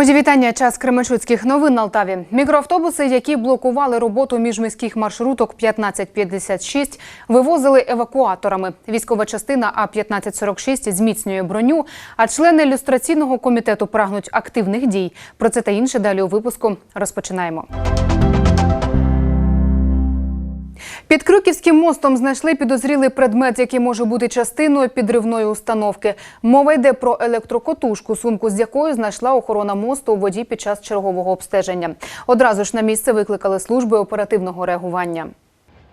Мої вітання. Час Кременчуцьких новин на Алтаві. Мікроавтобуси, які блокували роботу міжміських маршруток 1556, вивозили евакуаторами. Військова частина А 1546 зміцнює броню. А члени люстраційного комітету прагнуть активних дій. Про це та інше далі у випуску розпочинаємо. Під Крюківським мостом знайшли підозрілий предмет, який може бути частиною підривної установки. Мова йде про електрокотушку, сумку з якою знайшла охорона мосту у воді під час чергового обстеження. Одразу ж на місце викликали служби оперативного реагування.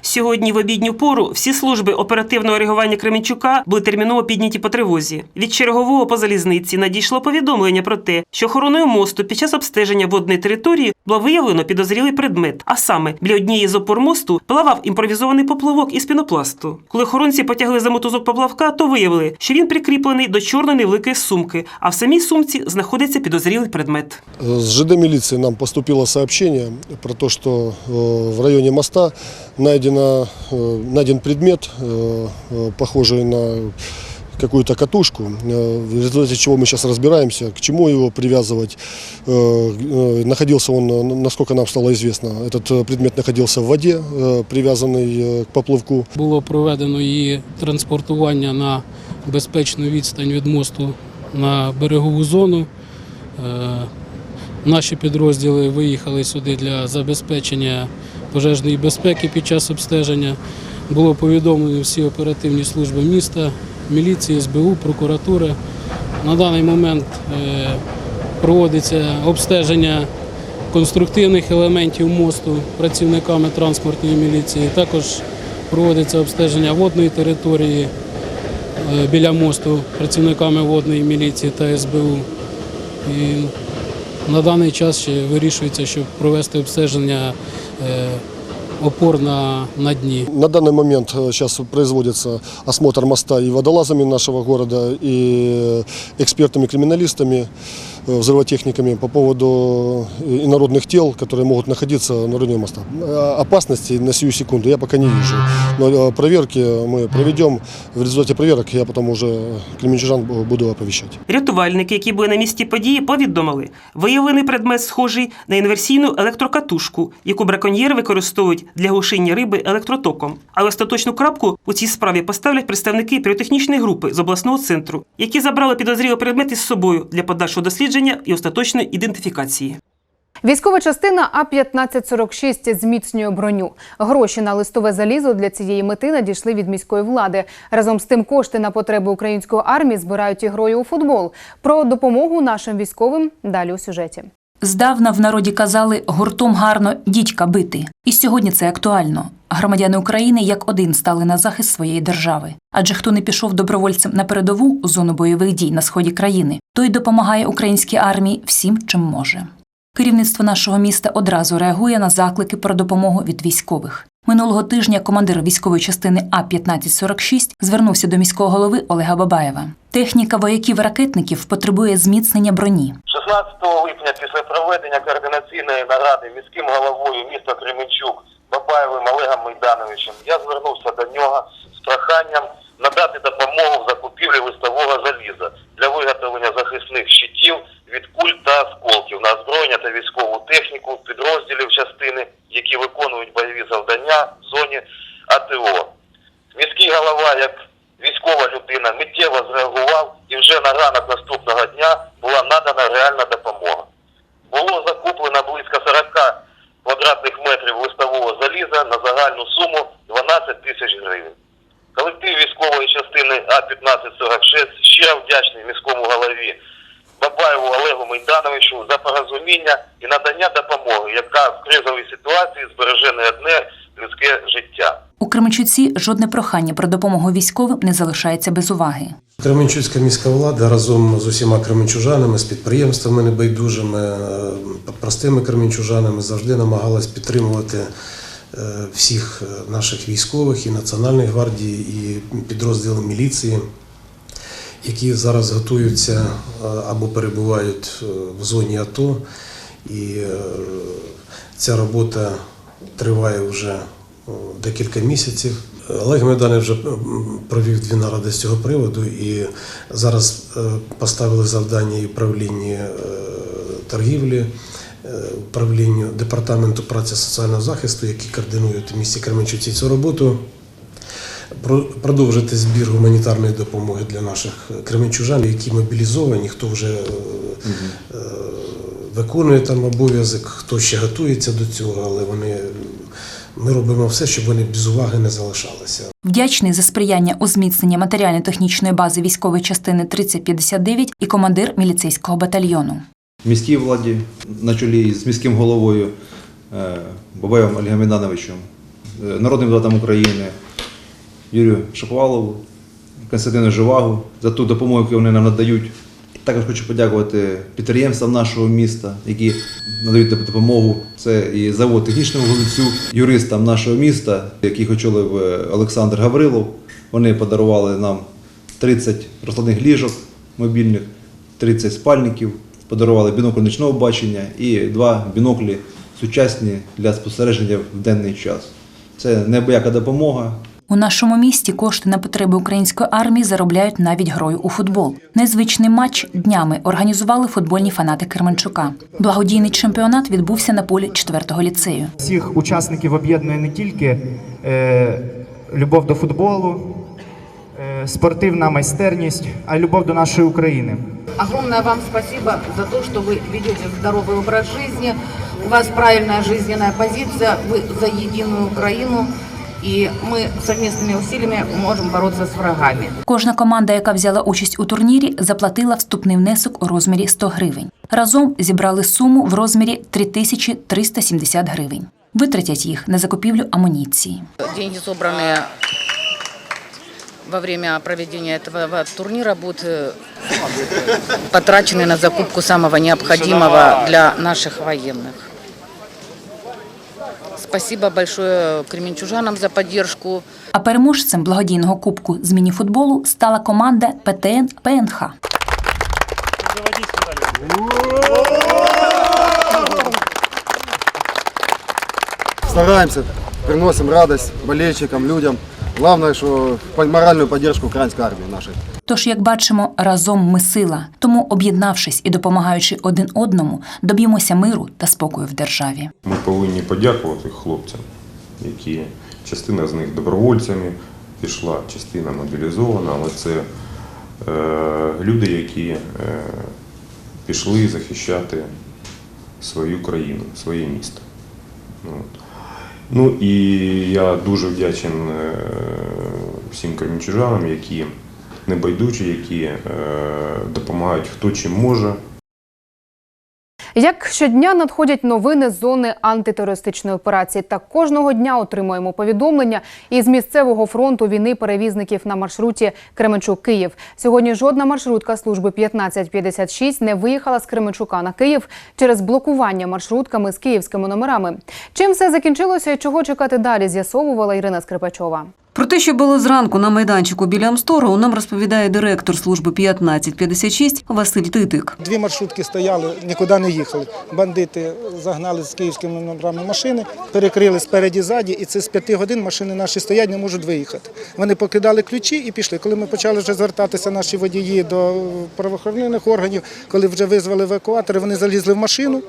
Сьогодні в обідню пору всі служби оперативного реагування Кременчука були терміново підняті по тривозі. Від чергового по залізниці надійшло повідомлення про те, що охороною мосту під час обстеження водної території було виявлено підозрілий предмет. А саме біля однієї з опор мосту плавав імпровізований поплавок із пінопласту. Коли охоронці потягли за мотузок поплавка, то виявили, що він прикріплений до чорної невеликої сумки, а в самій сумці знаходиться підозрілий предмет. С ЖД милиции нам поступило сообщение про то, что э, в районе моста найдено, э, найден предмет, э, э, похожий на какую-то катушку, э, в результате чего мы сейчас разбираемся, к чему его привязывать. Э, э, Находился он, э, насколько нам стало известно, этот э, предмет находился в воде, э, привязанный э, к поплавку. Було проведено її транспортування на безпечну відстань від мосту на берегову зону. Е, Наші підрозділи виїхали сюди для забезпечення пожежної безпеки під час обстеження. Було повідомлено всі оперативні служби міста, міліції, СБУ, прокуратури. На даний момент е, проводиться обстеження конструктивних елементів мосту працівниками транспортної міліції. Також проводиться обстеження водної території е, біля мосту працівниками водної міліції та СБУ. І на даний час ще вирішується, щоб провести обстеження е, опор на, на дні. На данный момент э, сейчас производится осмотр моста и водолазами нашего города, и экспертами-криминалистами, э, взрывотехниками по поводу э, инородных тел, которые могут находиться на районе моста. Э, Опасности на сию секунду я пока не вижу. Но э, проверки мы проведем. В результате проверок я потом уже кременчужан буду оповещать. Рятувальники, які були на місці події, повідомили, виявлений предмет схожий на інверсійну електрокатушку, яку браконьєри використовують для глушіння риби електротоком. Але остаточну крапку у цій справі поставлять представники піротехнічної групи з обласного центру, які забрали підозрілий предмет із собою для подальшого дослідження і остаточної ідентифікації. Військова частина А 1546 зміцнює броню. Гроші на листове залізо для цієї мети надійшли від міської влади. Разом з тим, кошти на потреби української армії збирають і грою у футбол. Про допомогу нашим військовим далі у сюжеті. Здавна в народі казали гуртом гарно дідька бити. І сьогодні це актуально. Громадяни України як один стали на захист своєї держави. Адже хто не пішов добровольцем на передову зону бойових дій на сході країни, той допомагає українській армії всім, чим може. Керівництво нашого міста одразу реагує на заклики про допомогу від військових. Минулого тижня командир військової частини А 1546 звернувся до міського голови Олега Бабаєва. Техніка вояків-ракетників потребує зміцнення броні. 16 липня після проведення координаційної наради міським головою міста Кременчук Бабаєвим Олегом Майдановичем я звернувся до нього з проханням надати допомогу в закупівлі листового заліза для виготовлення захисних щитів від куль та осколків на озброєння та військову техніку підрозділів частини, які виконують бойові завдання в зоні АТО. Міський голова, як військова людина, миттєво зреагував і вже на ранок надана реальна допомога. Було закуплено близько 40 квадратних метрів листового заліза на загальну суму 12 тисяч гривень. Колектив військової частини А-1546 щиро вдячний міському голові Бабаєву Олегу Майдановичу за порозуміння і надання допомоги, яка в кризовій ситуації збереже не одне людське життя. У Кременчуці жодне прохання про допомогу військовим не залишається без уваги. Кременчуцька міська влада разом з усіма кременчужанами, з підприємствами небайдужими, е, простими кременчужанами завжди намагалась підтримувати е, всіх е, наших військових і Національної гвардії, і підрозділи міліції, які зараз готуються або перебувають в зоні АТО. І ця робота триває вже декілька місяців. Олег Майданий вже провів дві наради з цього приводу і зараз е, поставили завдання і управлінні е, торгівлі, е, управлінню департаменту праці соціального захисту, які координують в місті Кременчуці цю роботу. Продовжити збір гуманітарної допомоги для наших кременчужан, які мобілізовані, хто вже виконує там обов'язок, хто ще готується до цього, але вони ми робимо все, щоб вони без уваги не залишалися. Вдячний за сприяння у зміцненні матеріально-технічної бази військової частини 3059 і командир міліцейського батальйону. міській владі на чолі з міським головою е, Бабаєвим Олегом Івановичем, е, народним депутатом України Юрію Шаповалову, Константину Живагу за ту допомогу, яку вони нам надають. Також хочу подякувати підприємствам нашого міста, які надають допомогу. Це і завод технічного вулицю, юристам нашого міста, яких очолив е, Олександр Гаврилов. Вони подарували нам 30 розкладних ліжок мобільних, 30 спальників, подарували бінокль нічного бачення і два біноклі сучасні для спостереження в денний час. Це неабияка допомога. У нашому місті кошти на потреби української армії заробляють навіть грою у футбол. Незвичний матч днями організували футбольні фанати Керменчука. Благодійний чемпіонат відбувся на полі 4-го ліцею. Всіх учасників об'єднує не тільки е, любов до футболу, е, спортивна майстерність, а й любов до нашої України. Огромное вам спасибо за то, что вы ведете здоровый образ жизни, у вас правильная жизненная позиция, вы за единую Украину, и мы совместными усилиями можем бороться с врагами. Кожна команда, яка взяла участь у турнірі, заплатила вступний внесок у розмірі 100 гривень. Разом зібрали суму в розмірі 3370 гривень. Витратять їх на закупівлю амуніції. Деньги, собранные во время проведения этого турнира, будут э, потрачены на закупку самого необходимого для наших военных. Спасибо большое кременчужанам за поддержку. А переможцем благодійного кубку з мініфутболу стала команда ПТН ПНХ. Стараемся, приносим радость болельщикам, людям. Главное, что по- моральную поддержку украинской армии нашей. Тож, як бачимо, разом ми сила. Тому, об'єднавшись і допомагаючи один одному, доб'ємося миру та спокою в державі. Ми повинні подякувати хлопцям, які частина з них добровольцями пішла, частина мобілізована, але це е, люди, які е, пішли захищати свою країну, своє місто. От. Ну і я дуже вдячен е, всім кремінчужанам, які небайдужі, які е, допомагають хто чим може. Як щодня надходять новини з зони антитерористичної операції, так кожного дня отримуємо повідомлення із місцевого фронту війни перевізників на маршруті Кременчук-Київ. Сьогодні жодна маршрутка служби 1556 не виїхала з Кременчука на Київ через блокування маршрутками з київськими номерами. Чим все закінчилося і чого чекати далі, з'ясовувала Ірина Скрипачова. Про те, що було зранку на майданчику біля Амстору, нам розповідає директор служби 1556 Василь Титик. Дві маршрутки стояли, нікуди не їхали. Бандити загнали з київськими номерами машини, перекрили спереді ззаді, і це з п'яти годин машини наші стоять, не можуть виїхати. Вони покидали ключі і пішли. Коли ми почали вже звертатися наші водії до правоохоронних органів, коли вже визвали евакуатори, вони залізли в машину.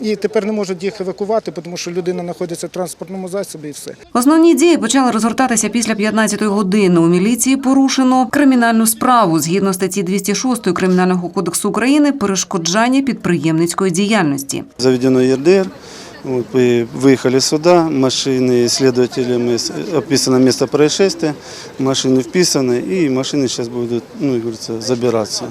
І тепер не можуть їх евакувати, тому що людина знаходиться в транспортному засобі і все. Основні дії почали розгортатися після 15-ї години. У міліції порушено кримінальну справу згідно статті 206 Кримінального кодексу України перешкоджання підприємницької діяльності. Заведено ЕРДР. Вот, мы выехали сюда, машины следователями с- описано место происшествия, машины вписаны, и машины сейчас будут, ну, как говорится, забираться.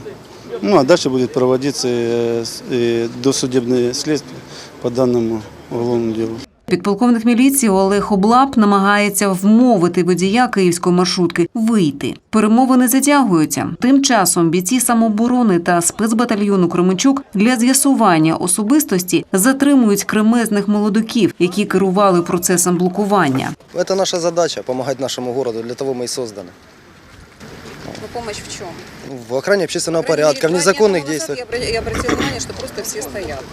Ну, а дальше будет проводиться э, с- э, досудебное следствие по данному уголовному делу. Підполковник міліції Олег Облап намагається вмовити водія київської маршрутки вийти. Перемовини затягуються. Тим часом бійці самооборони та спецбатальйону Кременчук для з'ясування особистості затримують кремезних молодиків, які керували процесом блокування. Это наша задача, помогать нашему городу, для того мы и созданы. Помощь в чем? В охране общественного порядка, в незаконных действиях. Я обратила внимание, что просто все стоят.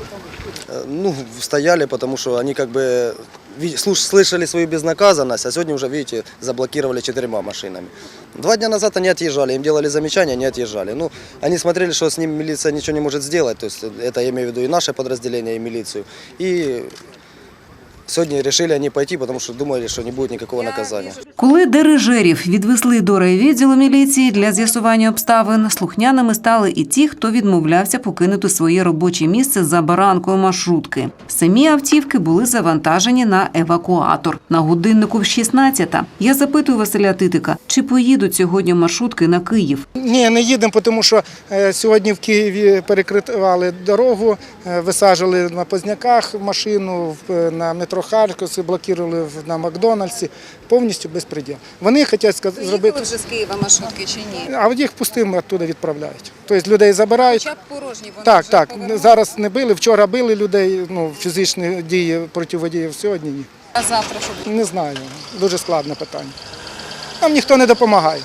Э, Ну, стояли, потому что они как бы ви- слуш- слышали свою безнаказанность, а сегодня уже, видите, заблокировали четырьмя машинами. Два дня назад они отъезжали, им делали замечания, они отъезжали. Ну, они смотрели, что с ним милиция ничего не может сделать, то есть это я имею в виду и наше подразделение, и милицию. И сегодня решили они пойти, потому что думали, что не будет никакого наказания. Коли дирижерів відвезли до райвідділу міліції для з'ясування обставин, слухняними стали і ті, хто відмовлявся покинути своє робоче місце за баранкою маршрутки. Самі автівки були завантажені на евакуатор. На годиннику в 16-та. Я запитую Василя Титика, чи поїдуть сьогодні маршрутки на Київ. Ні, не їдемо, тому що е, сьогодні в Києві перекривали дорогу, е, висаджували на Позняках машину, в- е, на метро Харківське, блокували на Макдональдсі. Повністю безпреділ. Вони хочуть сказ- зробити, вже з Києва маршрутки чи ні? а їх пустими оттуда відправляють. Тобто людей забирають. Хоча б порожні вони Так, вже так. повернули. Зараз не били. Вчора били людей, ну, фізичні дії проти водіїв, сьогодні ні. А завтра що буде? Не знаю. Дуже складне питання. Нам ніхто не допомагає.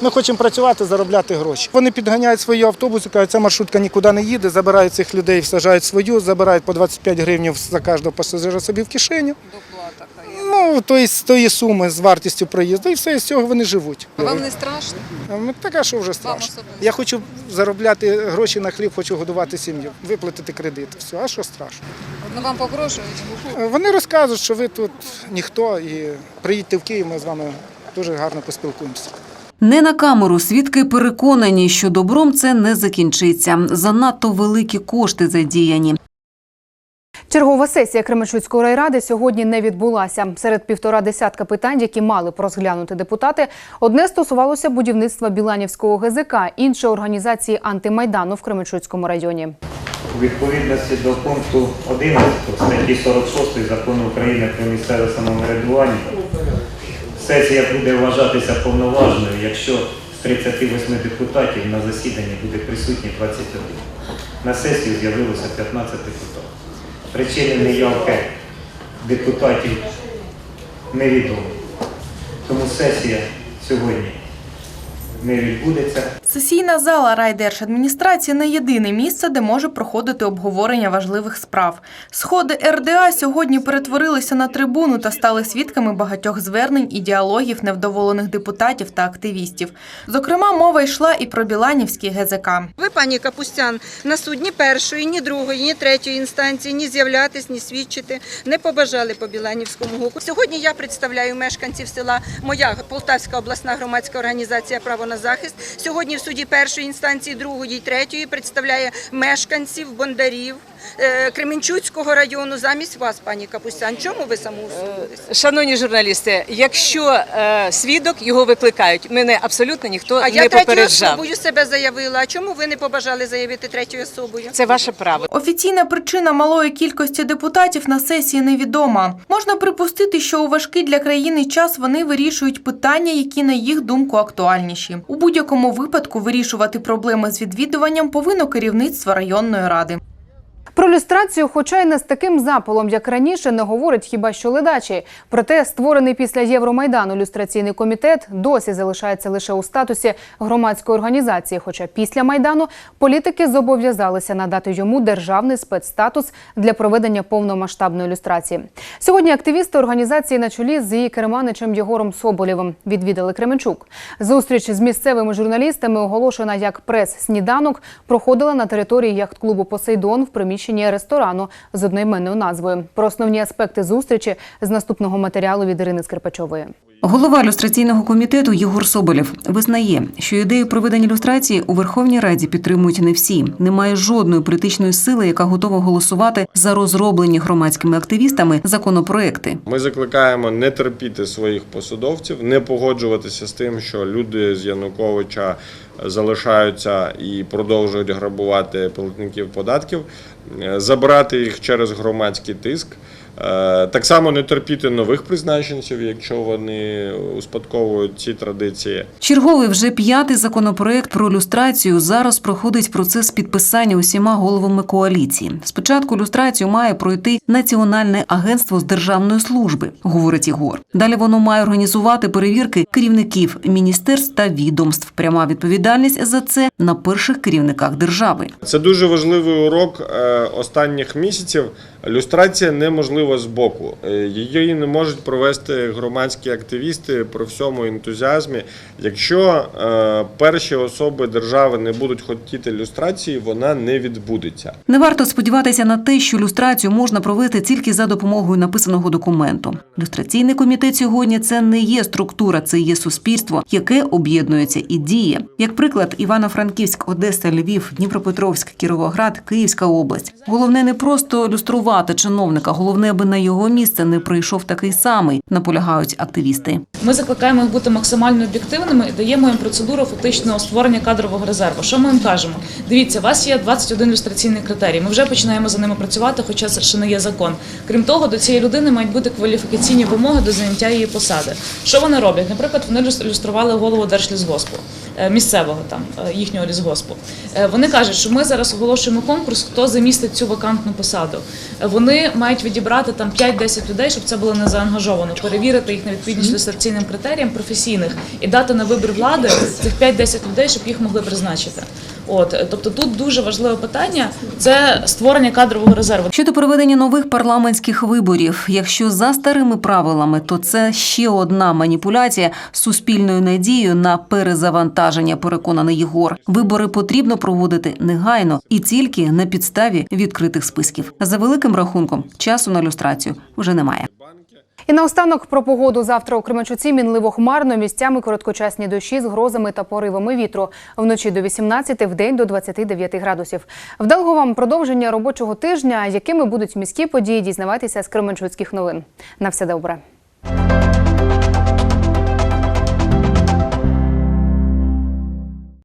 Ми хочемо працювати, заробляти гроші. Вони підганяють свої автобуси, кажуть, ця маршрутка нікуди не їде, забирають цих людей, всаджають свою, забирають по 25 гривень за кожного пасажира собі в кишеню. Доплата. Ну, то з тої суми з вартістю проїзду, і все, з цього вони живуть. А Вам не страшно? Ну, Так, що вже страшно? Я хочу заробляти гроші на хліб, хочу годувати сім'ю, виплатити кредит. Все, а що страшно? Ну вам погрожують? Вони розказують, що ви тут ніхто, і приїдьте в Київ, ми з вами дуже гарно поспілкуємося. Не на камеру свідки переконані, що добром це не закінчиться. Занадто великі кошти задіяні. Чергова сесія Кременчуцької райради сьогодні не відбулася. Серед півтора десятка питань, які мали б розглянути депутати, одне стосувалося будівництва Біланівського ГЗК, інше організації антимайдану в Кременчуцькому районі. У відповідності до пункту 11 статті 46 закону України про місцеве самоврядування сесія буде вважатися повноважною, якщо з 38 депутатів на засіданні буде присутні 21. На сесію з'явилося 15 депутатів. Причини неявки депутатів невідомі. Тому сесія сьогодні не відбудеться. Сесійна зала райдержадміністрації не єдине місце, де може проходити обговорення важливих справ. Сходи РДА сьогодні перетворилися на трибуну та стали свідками багатьох звернень і діалогів невдоволених депутатів та активістів. Зокрема, мова йшла і про Біланівський ГЗК. Ви, пані Капустян, на суд ні першої, ні другої, ні третьої інстанції ні з'являтись, ні свідчити не побажали по Біланівському гуку. Сьогодні я представляю мешканців села моя Полтавська обласна громадська організація Право на захист. Сьогодні в суді першої інстанції, другої третьої представляє мешканців, бондарів Кременчуцького району замість вас, пані Капустян. Чому ви самоусунулися? Шановні журналісти, якщо е, свідок його викликають, мене абсолютно ніхто А не я третьою попереджав. особою себе заявила. А чому ви не побажали заявити третьою особою? Це ваше право. Офіційна причина малої кількості депутатів на сесії невідома. Можна припустити, що у важкий для країни час вони вирішують питання, які на їх думку актуальніші. У будь-якому випадку вирішувати проблеми з відвідуванням повинно керівництво районної ради. Про люстрацію, хоча й не з таким запалом, як раніше, не говорить хіба що ледачі. Проте створений після Євромайдану люстраційний комітет досі залишається лише у статусі громадської організації. Хоча після майдану політики зобов'язалися надати йому державний спецстатус для проведення повномасштабної люстрації. Сьогодні активісти організації на чолі з її керманичем Єгором Соболєвим відвідали Кременчук. Зустріч з місцевими журналістами, оголошена як прес-сніданок, проходила на території яхт-клубу Посейдон в приміщенні ресторану з одноіменною назвою. Про основні аспекти зустрічі з наступного матеріалу від Ірини Скрипачової. Голова люстраційного комітету Єгор Соболєв визнає, що ідею проведення люстрації у Верховній Раді підтримують не всі. Немає жодної політичної сили, яка готова голосувати за розроблені громадськими активістами законопроекти. Ми закликаємо не терпіти своїх посадовців, не погоджуватися з тим, що люди з Януковича залишаються і продовжують грабувати платників податків, е, забирати їх через громадський тиск. Е, Так само не терпіти нових призначенців, якщо вони успадковують ці традиції. Черговий вже п'ятий законопроект про люстрацію зараз проходить процес підписання усіма головами коаліції. Спочатку люстрацію має пройти Національне агентство з державної служби, говорить Ігор. Далі воно має організувати перевірки керівників міністерств та відомств. Пряма відповідальність за це на перших керівниках держави. Це дуже важливий урок е, останніх місяців. Люстрація неможлива з боку. Е, Її не можуть провести громадські активісти при всьому ентузіазмі. Якщо е, перші особи держави не будуть хотіти люстрації, вона не відбудеться. Не варто сподіватися на те, що люстрацію можна провести тільки за допомогою написаного документу. Люстраційний комітет сьогодні це не є структура, це є суспільство, яке об'єднується і діє. Як приклад, Івано-Франківськ, Одеса, Львів, Дніпропетровськ, Кіровоград, Київська область. Головне не просто люструвати чиновника, головне, аби на його місце не прийшов такий самий, наполягають активісти. Ми закликаємо їх бути максимально об'єктивними і даємо їм процедуру фактичного створення кадрового резерву. Що ми їм кажемо? Дивіться, у вас є 21 люстраційний критерій. Ми вже починаємо за ними працювати, хоча це ще не є закон. Крім того, до цієї людини мають бути кваліфікаційні вимоги до заняття її посади. Що вони роблять? Наприклад, вони люс- люстрували голову Держлісгоспу. Е, Місцевого там е, їхнього лісгоспу. Е, Вони кажуть, що ми зараз оголошуємо конкурс, хто замістить цю вакантну посаду. Вони мають відібрати там 5-10 людей, щоб це було не заангажовано, перевірити їх на відповідність люстраційним критеріям професійних і дати на вибір влади цих 5-10 людей, щоб їх могли призначити. От тобто тут дуже важливе питання це створення кадрового резерву. Щодо проведення нових парламентських виборів, якщо за старими правилами, то це ще одна маніпуляція з суспільною надією на перезавантаження. Переконаний Єгор. Вибори потрібно проводити негайно і тільки на підставі відкритих списків. За великим рахунком часу на люстрацію вже немає. І наостанок про погоду завтра у Кременчуці мінливо хмарно, місцями короткочасні дощі з грозами та поривами вітру. Вночі до 18, вдень до 29 градусів. Вдалого вам продовження робочого тижня, якими будуть міські події, дізнавайтеся з Кременчуцьких новин. На все добре.